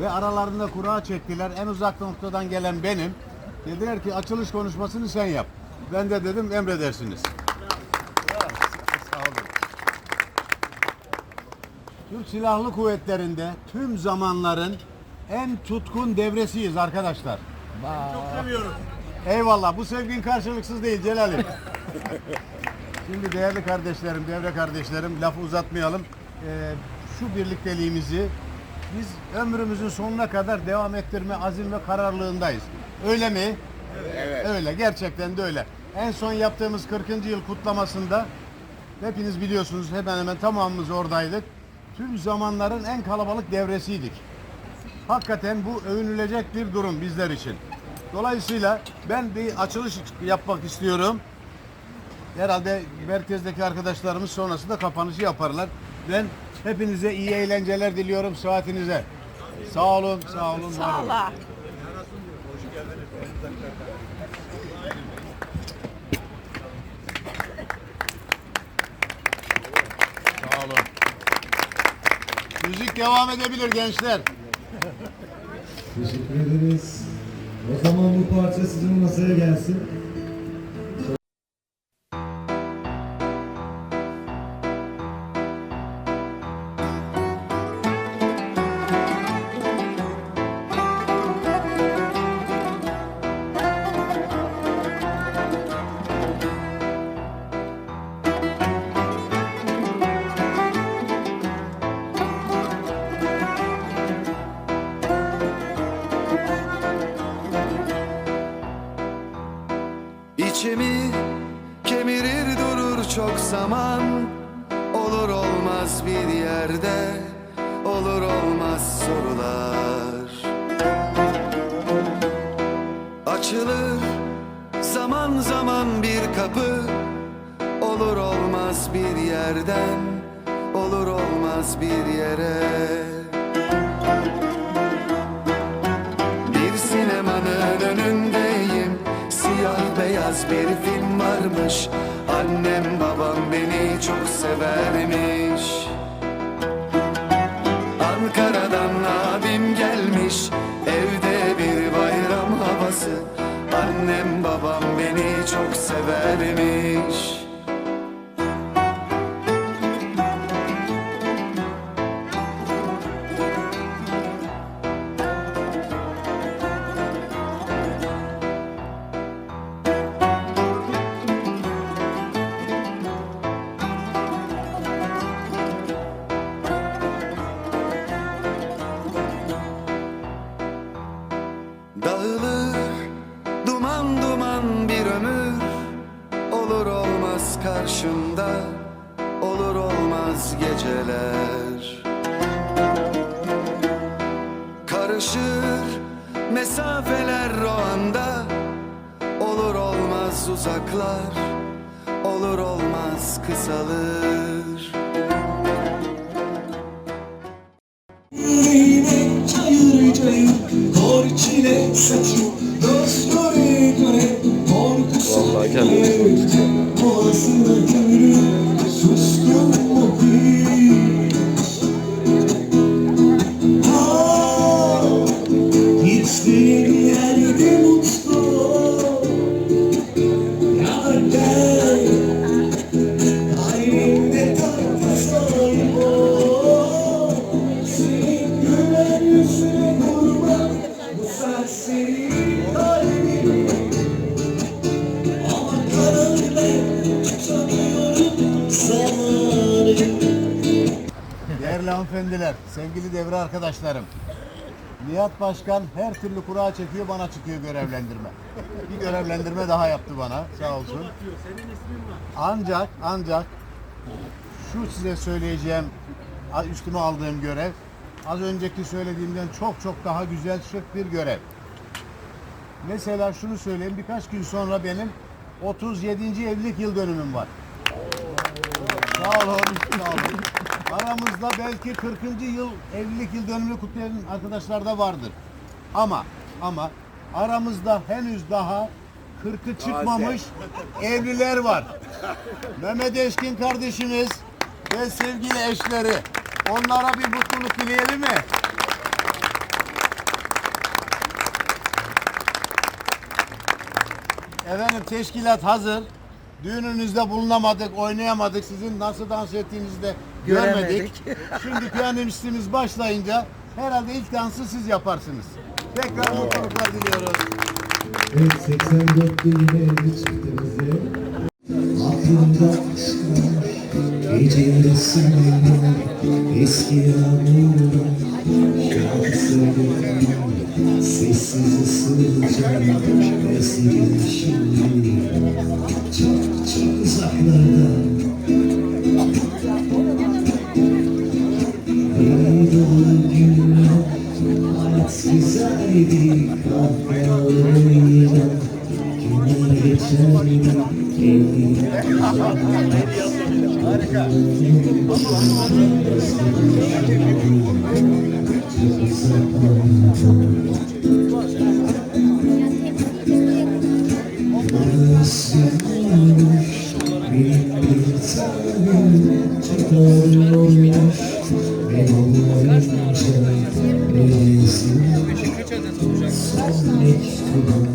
Ve aralarında kura çektiler. En uzak noktadan gelen benim. Dediler ki açılış konuşmasını sen yap. Ben de dedim emredersiniz. Türk Silahlı Kuvvetleri'nde tüm zamanların en tutkun devresiyiz arkadaşlar. Çok seviyorum. Eyvallah. Bu sevgin karşılıksız değil Celal'im. Şimdi değerli kardeşlerim, devre kardeşlerim lafı uzatmayalım. Ee, şu birlikteliğimizi biz ömrümüzün sonuna kadar devam ettirme azim ve kararlılığındayız. Öyle mi? Evet. Öyle. Gerçekten de öyle. En son yaptığımız 40. yıl kutlamasında hepiniz biliyorsunuz hemen hemen tamamımız oradaydık. Tüm zamanların en kalabalık devresiydik. Hakikaten bu övünülecek bir durum bizler için. Dolayısıyla ben bir açılış yapmak istiyorum. Herhalde merkezdeki arkadaşlarımız sonrasında kapanışı yaparlar. Ben hepinize iyi eğlenceler diliyorum saatinize. Sağ olun, sağ olun. var Sağ ol. Sağ olun. Müzik devam edebilir gençler. Teşekkür ederiz. O zaman bu parça sizin masaya gelsin. İçimi kemirir durur çok zaman. Olur olmaz bir yerde Olur olmaz sorular. Açılır zaman zaman bir kapı. Olur olmaz bir yerden Olur olmaz bir yere beyaz bir film varmış. Annem babam beni çok severmiş duman duman bir ömür Olur olmaz karşımda Olur olmaz geceler. Karışır mesafeler o anda Olur olmaz uzaklar Olur olmaz kısalır. Yüreğine çayır çayır Kor çile saçı Dost Kalbimde tatlı sahip ol Senin gülen yüzüne kurban Bu serseri kalbim Ama kararlı tutamıyorum zamanı Değerli hanımefendiler, sevgili devre arkadaşlarım. Nihat Başkan her türlü kura çekiyor, bana çıkıyor görevlendirme. Bir görevlendirme daha yaptı bana, sağ olsun. Senin ismin var. Ancak, ancak şu size söyleyeceğim, üstüme aldığım görev, az önceki söylediğimden çok çok daha güzel, şık bir görev. Mesela şunu söyleyeyim, birkaç gün sonra benim 37. evlilik yıl dönümüm var. Sağ olun, sağ olun. Aramızda belki 40. yıl evlilik yıl dönümünü kutlayan arkadaşlar da vardır. Ama ama aramızda henüz daha kırkı çıkmamış evliler var. Mehmet Eşkin kardeşimiz ve sevgili eşleri. Onlara bir mutluluk dileyelim mi? Efendim teşkilat hazır. Düğününüzde bulunamadık, oynayamadık. Sizin nasıl dans ettiğinizi de görmedik. Şimdi piyanistimiz başlayınca herhalde ilk dansı siz yaparsınız. Tekrar mutluluklar diliyoruz. Evet 84'te yine evli çiftimizi. Aklımda Gecede sınırlar Eski yağmurlar Şarkı söylüyorum Sessiz ısıracağım Esirim şimdi Harika. Thank you.